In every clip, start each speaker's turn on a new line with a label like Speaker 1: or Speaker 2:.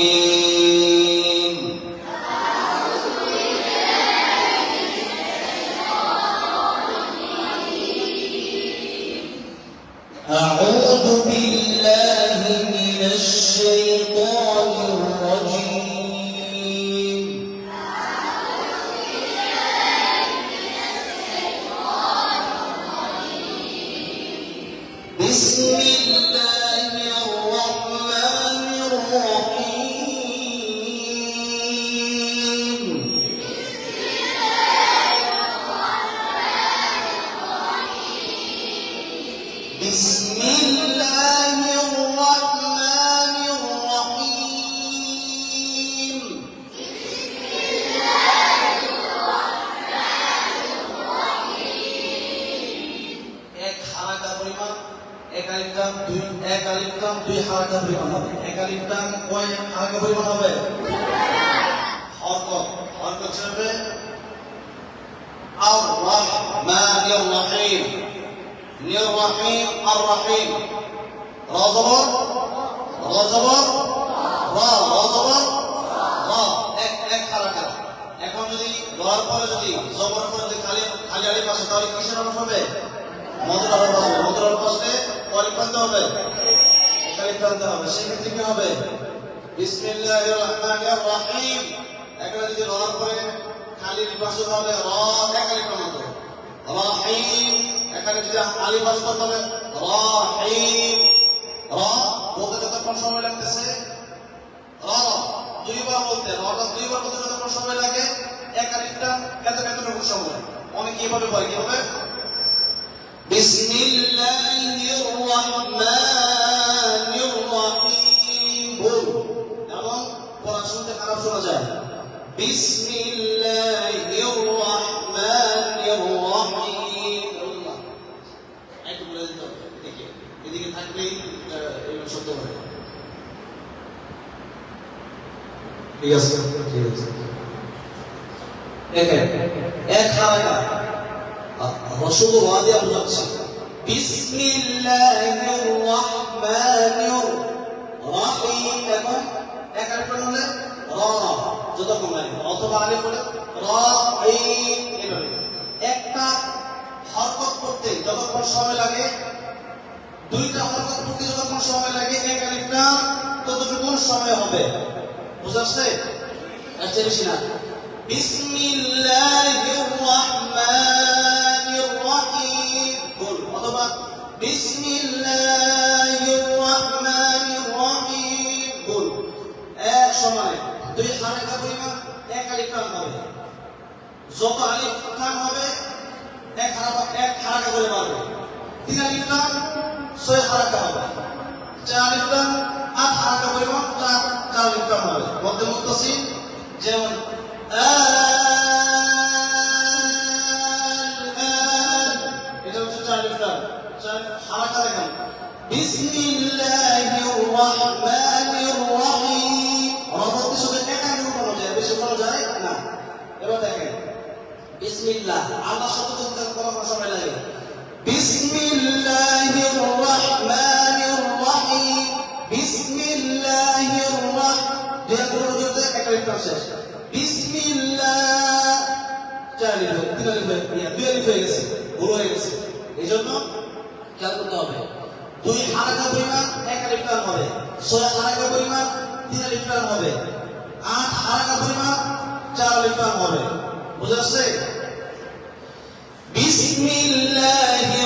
Speaker 1: Música এক দুই এক দুই হারাকা পরিমাণ হবে এক আলিফটাম কয়? হারাকা পরিমাণ হবে? হরকত। হরকত হিসেবে আর রহমানির রহিম। নির রহিম আর রহিম র জবর? র জবর? র র জবর? র। এক এক হারাকা এখন যদি রর পরে যদি জবর পরে যদি খালি খালি আলিফ আসে, তাহলে কিসের হবে? আরও বসবে আরও বসলে পরিপ্রান্ত হবে। পরিপ্রান্ত হবে। সেক্ষেত্রে কি হবে? বিসমিল্লাহ রহমান রহিম এখানে পরে খালি লিবাসুর হবে র একালি প্রমাণ রহিম এখানে যদি আলিফ আস করতে হবে, রহিম। র বলতে যতক্ষণ সময় লাগতেছে র দুইবার বলতে রটা দুইবার বলতে যতক্ষণ সময় লাগে এক আলিফটা এত এতটুকু সময়। অনেক কীভাবে বলে কীভাবে بسم الله الرحمن الرحيم বল এবং পড়া শুনতে খারাপ শোনা যায় বিসমিল্লাহির রহমানির রহিম আল্লাহ একটু বলে দিতে হবে এদিকে এদিকে থাকলেই আহ, এই শব্দ হবে ঠিক আছে ঠিক আছে দেখেন এক হারাকা রসুল ওয়াদিয়া বোঝাচ্ছে বিসমিল্লাহির রহমানির রহিম এবং এক আলিফ হলে র যতক্ষণ লাগে অথবা একটা হরকত করতে যতক্ষণ সময় লাগে দুইটা হরকত করতে যতক্ষণ সময় লাগে এক আলিফটা ততটুকু সময় হবে বুঝাচ্ছে আচ্ছা বেশি না বিসমিল্লাহির রহমানির রহিম অথবা বিসমিল্লাহির রহমানির রহিম। বল, এক সময় দুই হারাকা পরিমাণ, এক আলিফ হবে। যত আলিফ টান হবে, এক হারাকা এক হারাকা করে মারবে তিন আলিফ টান ছয় হারাকা হবে। চার আলিফ টান আট হারাকা পরিমাণ, চার চার আলিফ টান হবে। মধ্যে মুক্তসি যেমন আল-আন। বিসমিল্লাহ আল্লাহ শব্দ বলতে কত সময় লাগে। বিসমিল্লাহির রহমানির রহিম। বিসমিল্লাহির রহ দুই খেয়াল করতে হবে। দুই হারাকা পরিমাণ, এক লিটার হবে। ছয় হারাকা পরিমাণ, তিন লিটার হবে। আট হারাকা পরিমাণ, চার লিটার হবে। বুঝা বিসমিল্লাহির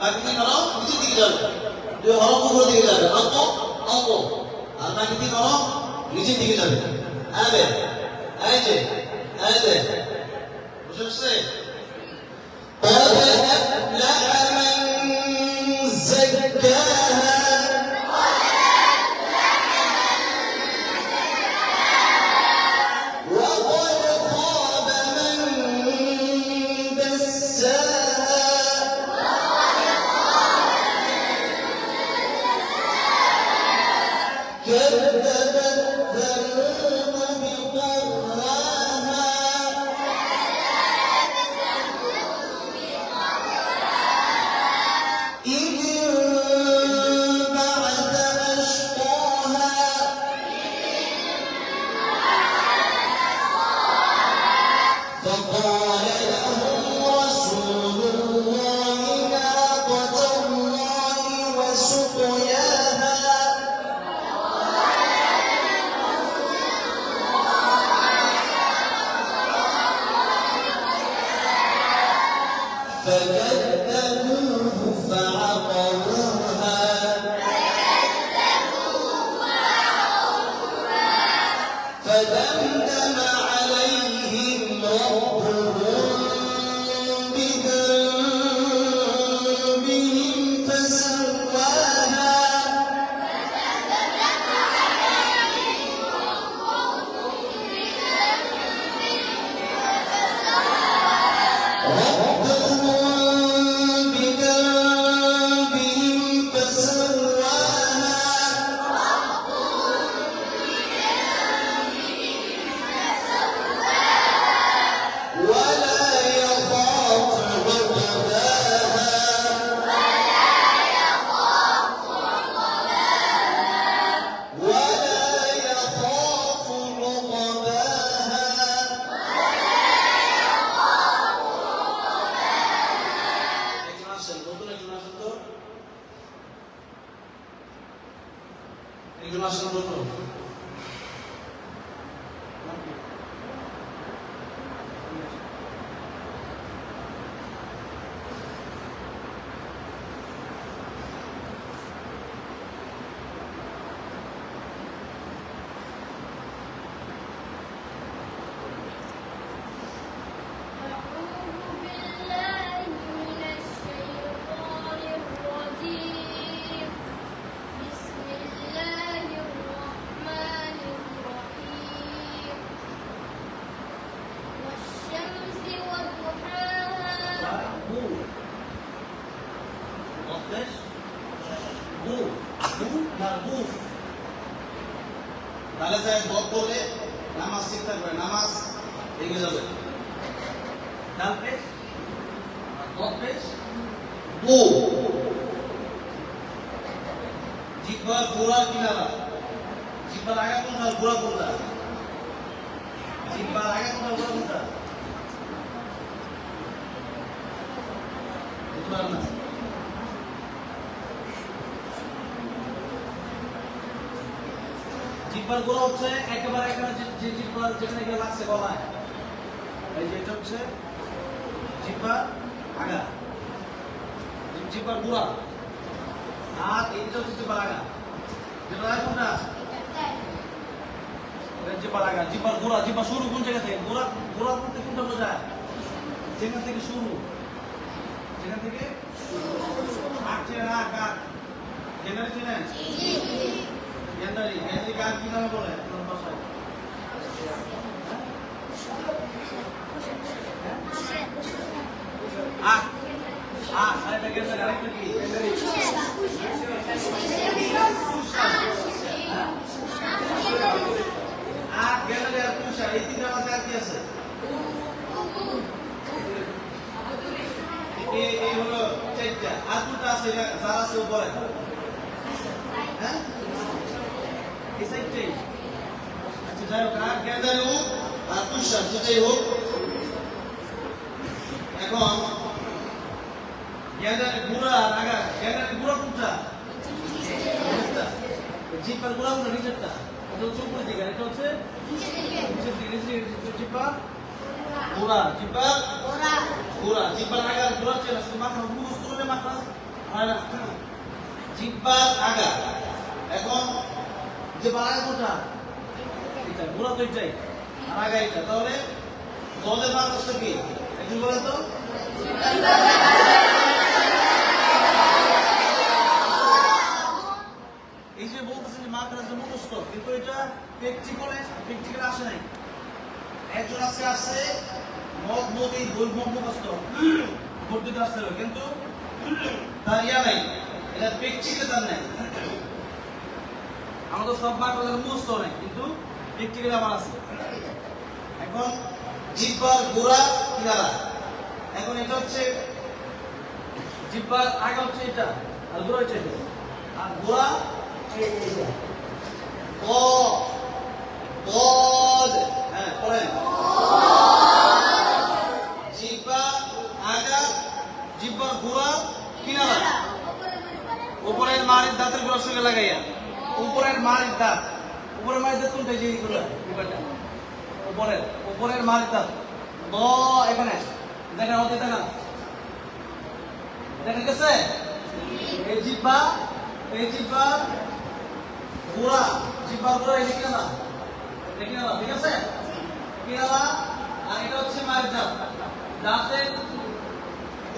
Speaker 2: বাকিতে করো, নিচের দিকে যাবে দুই হরফ উপর দিকে যাবে অল্প অল্প। আর বাকিতে করো, নিচের দিকে যাবে আবে এই যে এই যে। বুঝতে Bye.
Speaker 1: তাহলে স্যার দপ করলে নামাজ ঠিক থাকবে নামাজ এগিয়ে যাবে
Speaker 3: ডান পেশ দত পেশ
Speaker 1: দু জিহ্বার গোড়ার কিনারা জিহ্বার আগা কোনটা আর গোড়া কোনটা জিহ্বার আগা কোনটা গোড়া কোনটা বুঝতে পারলাম না জিহ্বার গোড়া হচ্ছে, একেবারে এখানে যে জিহ্বার যেখানে গিয়ে লাগছে গলায়। এই যে এটা হচ্ছে জিহ্বার আগা। জিহ্বার গোড়া। আর এইটা হচ্ছে জিহ্বার আগা। জিহ্বার আগা কোনটা? জিহ্বার আগা জিহ্বার গোড়া জিহ্বার শুরু কোন জায়গা থেকে? গোড়া গোড়া বলতে কোনটা বোঝায় যেখান থেকে শুরু। যেখান থেকে? আট চেনে না কাক জেনারি এই তিনটা মধ্যে আর আছে এই হলো চারটা আর কোনটা আছে যারা আছে উপরে হ্যাঁ এই চারটাই আচ্ছা যাই হোক আর গ্যালারি হোক আর পুষা যেটাই হোক। এখন গ্যালারি গুড়া আর আগা গ্যালারি গুড়া কোনটা। জিপার গুড়া কোনটা? নিচেরটা। এটা হচ্ছে উপরের দিকে আর এটা হচ্ছে নিচের দিকে নিচের দিকে জিপা। গুড়া জিপা। গুড়া। জিব্বার আগা গুড়া চেনা মাথা মুখস্থ করলে মাথা হয় না জিব্বার আগা। এখন জিব্বার আগা কোনটা এটা গুড়া তো এটাই আগা তাহলে দলের মাথা কি? একজন বলে তো। এই যে বলতেছেন যে মাদ্রাস মুখস্থ, কিন্তু এটা প্র্যাকটিক্যালে প্র্যাকটিক্যালে আসে নাই। একজন আজকে আসছে, মদ নদী বৈভ মুখস্থ। ভোট দিতে আসছিল, কিন্তু তার ইয়া নাই, এটা প্র্যাকটিক্যালে তার নাই। আমাদের সব মাঠ মস্ত নাই কিন্তু প্র্যাকটিক্যাল আমার আছে। এখন জিব্বার গোড়া কিনারা। এখন এটা হচ্ছে জিব্বার আগে হচ্ছে এটা আর গোড়া হচ্ছে এটা। আর গোড়া হ্যাঁ আগা জিব্বার গোড়া কিনারা। ওপরের মারের দাঁতের গোড়ার সঙ্গে লাগাইয়া। উপরের মারির দাঁত উপরের মারির দাঁত কোনটা যে এইগুলো? উপরের উপরের মারির দাঁত দ এখানে দেখেন আমাদের দেখেন দেখা গেছে? এই জিব্বা এই জিব্বা গোড়া। জিব্বার গোড়া এই দেখে না দেখে না ঠিক আছে? কিনারা আর এটা হচ্ছে মায়ের দাঁত। দাঁতের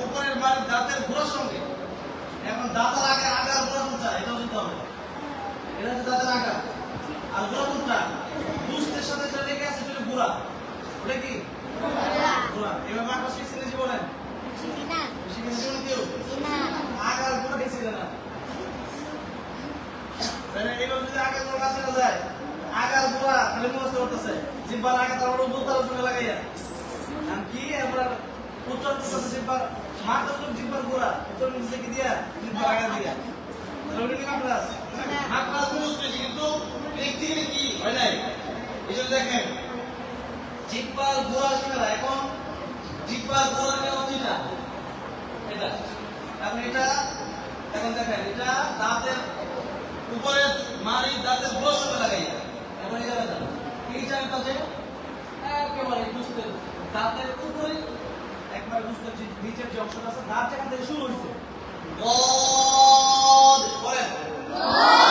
Speaker 1: উপরের মায়ের দাঁতের গোড়ার সঙ্গে। এখন দাঁতের আগে আগার গোড়া কোনটা? এটাও দিতে হবে। এটা হচ্ছে দাঁতের আগা আর গোড়া কোনটা? দুষ্টের সাথে যেটা লেগে আছে সেটা গোড়া ওটা কি? গোড়া এবার বলেন? কেউ? গোড়া না। তাহলে যদি আগার গোড়া কাছে না যায় আগার গোড়া খালি মুখস্থ করতেছে? জিব্বার আগে তার বুতার সঙ্গে লাগাইয়া। আর কি? এবার উত্তর করতেছে জিব্বার মাথা জিব্বার গোড়া উত্তর নিচে কি দিয়া জিব্বার আগা দিয়া। কিন্তু প্র্যাকটিক্যালি কি হয় নাই এই জন্য এখন জিব্বার গোড়া কেন হচ্ছে এটা এখন এটা এখন দেখেন এটা দাঁতের উপরে মারি দাঁতের ব্রশ সঙ্গে লাগাই এখন বুঝতে যে নিচের যে অংশটা আছে দাঁত যেখান থেকে শুরু হয়েছে। Allah.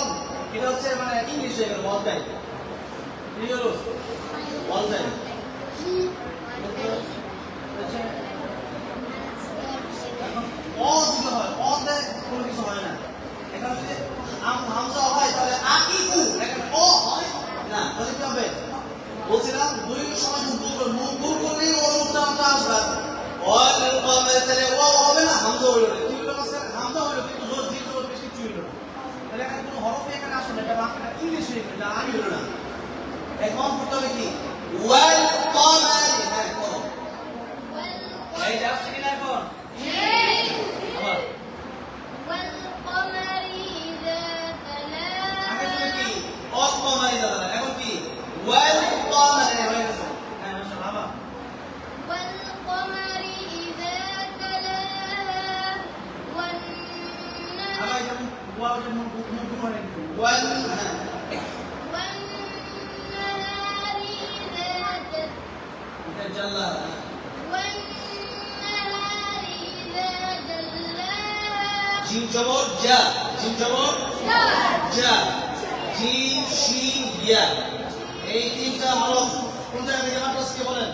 Speaker 1: অল এটা হচ্ছে মানে ইংলিশ হয়ে গেল অল টাইম কি হলো অল টাইম এখন অ যদি হয় অ তে কোনো কিছু হয় না এখানে যদি আম হামজা হয় তাহলে আকিকু এখানে অ হয় না তাহলে কি হবে বলছিলাম দুই সময় মুখ দূর করে মুখ দূর করলেই ওর উচ্চারণটা আসবে অল কমে তাহলে ও হবে না হামজা হইল না তুই হলো মাঝখানে হামজা হইল কিন্তু জোর জির জোর বেশি কিছু হইল না তাহলে এখানে কোনো হরফে এখানে আসবে না এটা বাংলা ইংলিশ হয়ে গেল আমি হইল না এখন করতে হবে কি ওয়াল কমারি হ্যাঁ করো এই যে আসছে কিনা এখন আবার আগে ছিল কি অল কমারি দাদা এখন কি ওয়াল কমারি হয়ে গেছে হ্যাঁ মাশাআল্লাহ আবার আবার যেমন ওয়াও যেমন মুখ মুখ করে ওয়াল হ্যাঁ এটা জাল্লা জিম জবর যা জিম জবর যা জিম শিন ইয়া এই তিনটা হরফ কোন জায়গা থেকে মাদ্রাসকে বলেন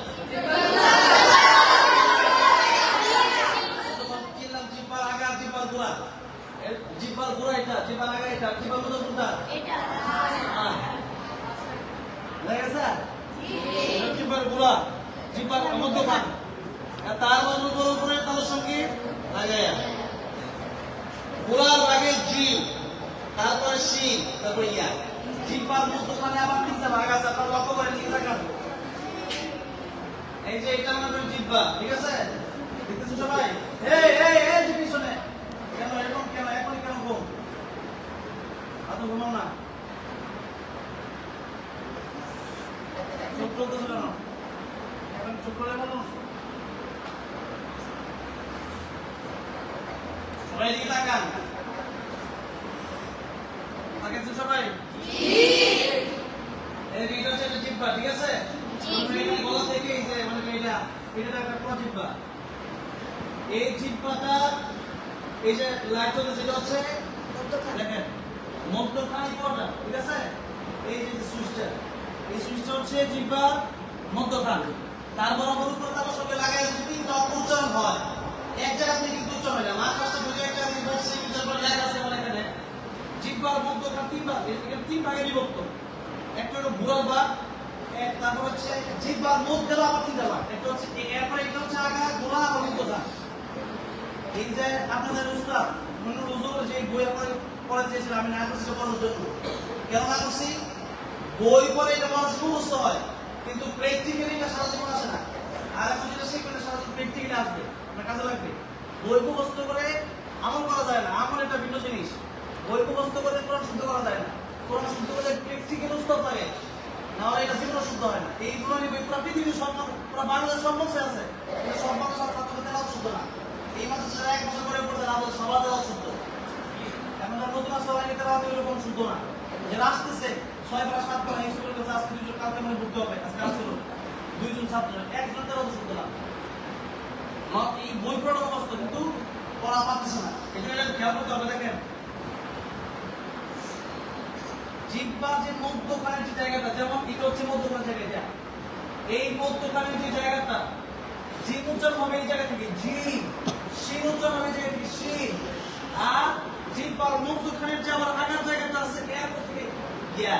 Speaker 1: তখন কিনলাম জিব্বার আগে আর জিব্বার গোড়া এর জিব্বার গোড়া এটা জিব্বার আগে এটা জিব্বার মধ্যে কোনটা হ্যাঁ লেগে গেছে এটা জিব্বার গোড়া জিব্বার মধ্যখান আর মধ্যে উপরে সঙ্গে গোড়ার আগে তারপরে তারপরে ইয়া আবার ভাগ আছে আপনারা লক্ষ্য করেন কি থাকার এই যে এটা করেন জিব্বা, ঠিক আছে? দেখতেছেন সবাই? এই এই এই যে পিছনে। কেন, এরকম কেন, এখন কেন ঘুম? এত ঘুমাও না। চোখ কেন? এখন করে বলো সবাই দিকে তাকান। তাকাচ্ছেন সবাই? এই হচ্ছে একটা জিব্বা ঠিক আছে? গলা থেকে এই যে মানে এটা এটা একটা পুরো জিব্বা এই জিব্বাটা এই যে লাইট চলছে যেটা হচ্ছে দেখেন মধ্যখানে ঠিক আছে? এই যে সুইচটা এই সুইচটা হচ্ছে জিব্বার মধ্যখান তার বরাবর উপরে তার সঙ্গে লাগাই যদি তখন হয় এক জায়গা থেকে কিন্তু হয় না। মাঝ পাশে বুঝে একটা ইউনিভার্সিটি উচ্চারণ লেখা আছে আমার এখানে। জিব্বার ভাগে বিভক্ত। একটা হলো বুড়ার ভাগ এক তারপর হচ্ছে জিব্বার মধ্যে আবার তিনটা ভাগ একটা হচ্ছে এরপরে হচ্ছে আগা গোড়া আবার এই যে আপনাদের উস্তাদ, মনে হুজুর, যে বই আপনার পড়া চেয়েছিল, আমি না করছি পড়ার জন্য। বই পড়ে এটা মানুষ হয়, কিন্তু প্র্যাকটিক্যালি এটা সারা জীবন না। আর এখন যেটা সারা জীবন আসবে। আপনার কাজে লাগবে। বই মুখস্থ করে আমল করা যায় না। আমল একটা ভিন্ন জিনিস। বই মুখস্থ করে কোরআন শুদ্ধ করা যায় না। কোরআন শুদ্ধ করে প্র্যাকটিক্যাল উস্তাদ লাগে না হলে এটা জীবন শুদ্ধ হয় না। এই কোরআনি বই পুরো পৃথিবীর সব পুরো বাংলাদেশ সব আছে। কিন্তু সব ছাত্রদের শুদ্ধ না। এই মাত্র যারা এক বছর করে পড়ছে না সবার দেওয়া শুদ্ধ। এখন তার নতুন আসতে হয় তারা তো এরকম শুদ্ধ না। যে আসতেছে ছয় বা সাত এই স্কুলের কাছে আজকে দুজন কালকে মনে বুঝতে হবে। আজকে আসছিল দুইজন ছাত্র একজন তো শুদ্ধ ন- এই বই পড়ার অবস্থা কিন্তু পড়া পাচ্ছে না। এটা খেয়াল করতে হবে, দেখেন। জিব্বা যে মধ্যখানের যে জায়গাটা, যেমন এটা হচ্ছে মধ্যখানের জায়গা, এটা। এই মধ্যখানের যে জায়গাটা জিম উচ্চারণ হবে এই জায়গা থেকে জিম শিন উচ্চারণ হবে এই জায়গা থেকে আর জিব্বার মধ্যখানের যে আবার আগার জায়গাটা আছে এরপর থেকে ইয়া।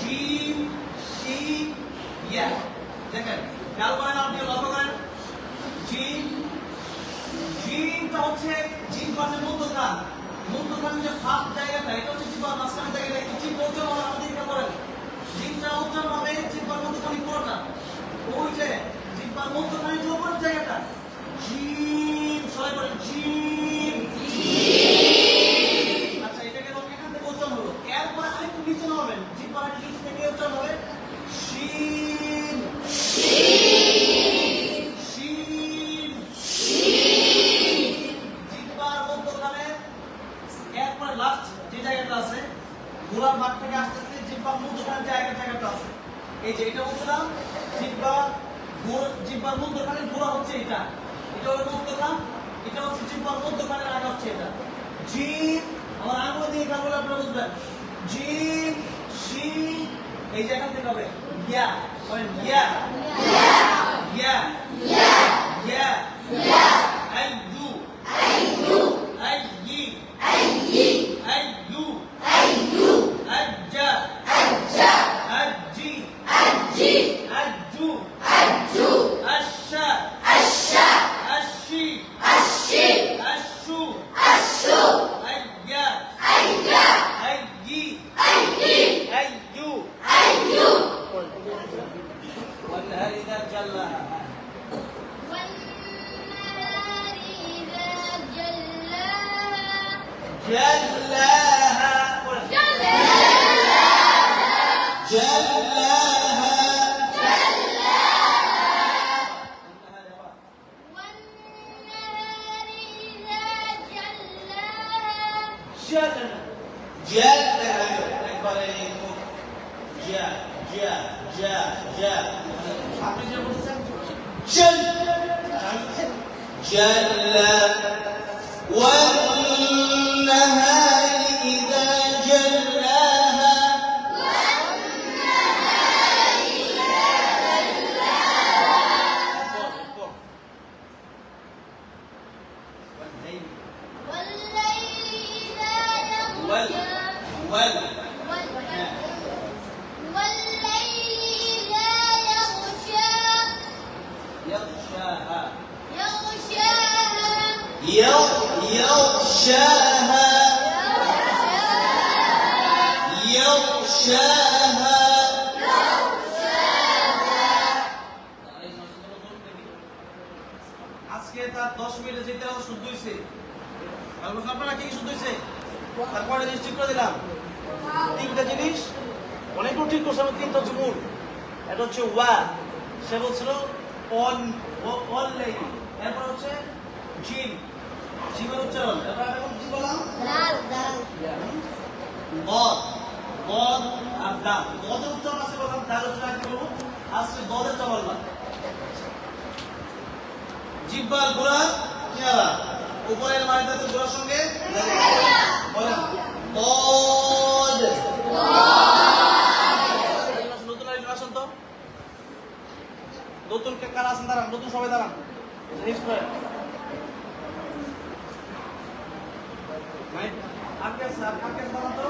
Speaker 1: জিম শিন, ইয়া। দেখেন, খেয়াল করেন আপনি, লক্ষ্য করেন। জিম জিনটা হচ্ছে জিব্বার মধ্যখান মধ্যখানে যে ফাঁক জায়গাটা এটা হচ্ছে জিব্বার মাঝখানে জায়গাটা একটু জিম উচ্চারণ হবে আমাদের এটা করেন জিনটা উচ্চারণ হবে জিব্বার মধ্যখানে পুরোটা ওই যে জিব্বার মধ্যখানে যে উপরের জায়গাটা জিম বদের টা বললাম জিব্বার গোড়া কিনারা উপরের মারিদাতে গোড়ার সঙ্গে নতুন আরেকজন আসেন তো। নতুন কে কারা আছেন? দাঁড়ান, নতুন সবাই দাঁড়ান। আর কে আছে, দাঁড়ান তো।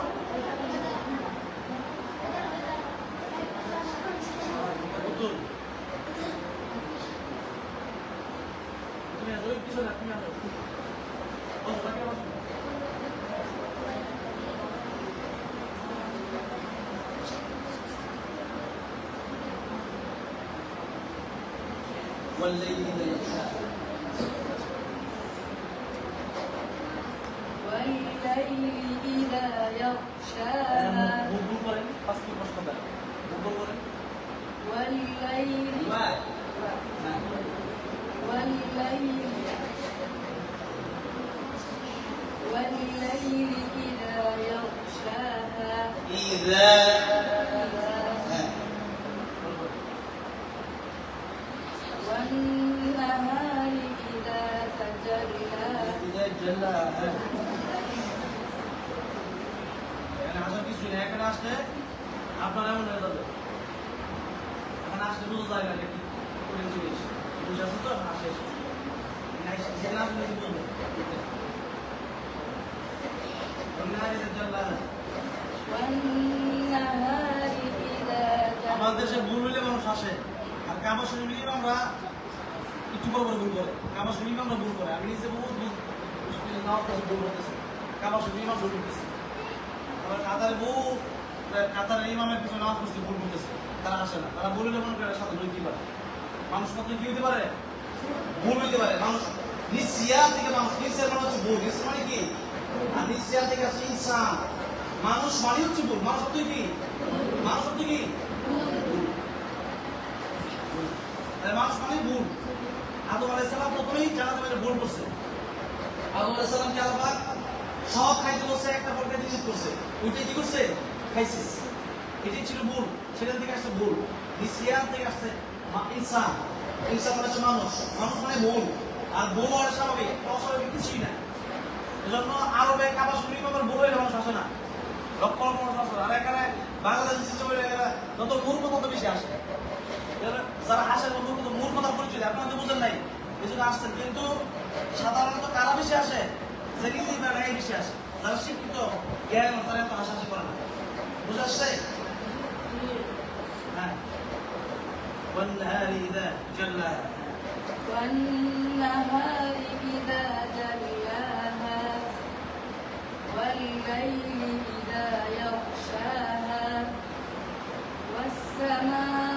Speaker 1: والليل إذا يغشى
Speaker 4: والليل إذا
Speaker 1: يغشى.
Speaker 4: والليل والليل والليل إذا يغشاها
Speaker 2: إذا
Speaker 4: والنهار إذا تجلى
Speaker 1: إذا جلاها এখানে আসার কিছু নেই এখানে আসলে আপনার এমন হয়ে আমাদের দেশে ভুল হইলে মানুষ আসে। আর কাবা শরীফ আমরা একটু পর ভুল করে। কাবা শরীফ আমরা ভুল করে। আমি নিজে বহু ভুল করতেছি। কাবা শরীফ আমরা ভুল করতেছি। আমরা কাতারে বহু কাতারের ইমামের পিছনে নাও পড়ছি ভুল করতেছি। তারা আসে না। তারা ভুল মনে করে সাথে হইতে পারে। মানুষ কত কি হইতে পারে? ভুল হইতে পারে। মানুষ নিশ্চিয়া থেকে মানুষ নিশ্চয় মানে হচ্ছে ভুল। নিশ্চয় মানে কি? আর নিশ্চয় থেকে আছে ইনসান। মানুষ মানে হচ্ছে ভুল। মানুষ তুই কি? মানুষ সত্যি কি? মানুষ মানে ভুল। আদম আলাইহিস সালাম প্রথমেই পারে ভুল করছে আদম আলাইহিস সালামকে আল্লাহ সব খাইতে একটা নিষেধ করছে। ওইটাই ছিল ভুল। সেখান থেকে আসছে ভুল। নিসিয়ান থেকে আসছে ইনসান। ইনসান মানে মানুষ। মানুষ মানে ভুল। আর ভুল হওয়ার স্বাভাবিক অস্বাভাবিক কিছুই না। এজন্য আরবে কাবা শরীফ আবার ভুল হইলে মানুষ আসে না। লক্ষ মানুষ বাস আর এখানে বাংলাদেশের সিস্টেম যত মূর্খ তত বেশি আসে। এবার যারা আসে মূর্খ মূর্খতার পরিচয় দেয়, আপনারা তো বুঝেন নাই এই জন্য আসছেন কিন্তু সাধারণত কারা বেশি আসে যে নিজেই বা নাই বেশি আসে যারা শিক্ষিত জ্ঞান তারা এত হাসাহাসি করে না বুঝে আসছে হ্যাঁ والنهار إذا جلاها
Speaker 4: والنهار إذا جلاها والليل إذا يغشاها والسماء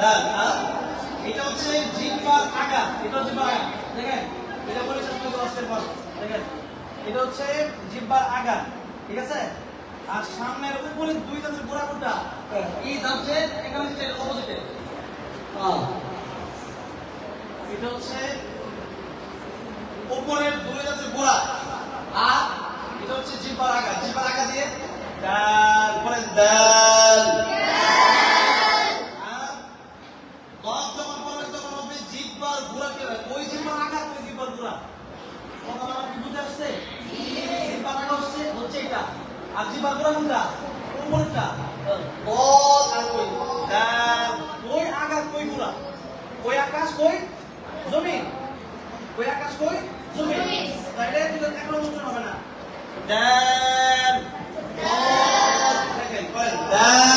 Speaker 1: এটা জিহ্বার আগা এটা হচ্ছে আর সামনের উপরে দুই দাঁতের গোড়া কোনটা? এই দাঁতের এখানে হচ্ছে অপোজিটে এটা হচ্ছে উপরের দুই দাঁতের গোড়া। আর এটা হচ্ছে জিহ্বার আগা। জিহ্বার আগা দিয়ে ডাল পরে ডাল আর দশ যখন পড়বে তখন হবে জিহ্বার গোড়া কে ওই জিহ্বার আগা ওই জিহ্বার গোড়া আমার কি বুঝে আসছে? আগা হচ্ছে হচ্ছে এটা। আর জিহ্বার গোড়া কোনটা উপরেরটা বল আর কই? কই আগা কই গোড়া কই আকাশ কই জমিন? কই আকাশ কই জমিন? তাইলে কিন্তু একটা উত্তর হবে না। ডাল বল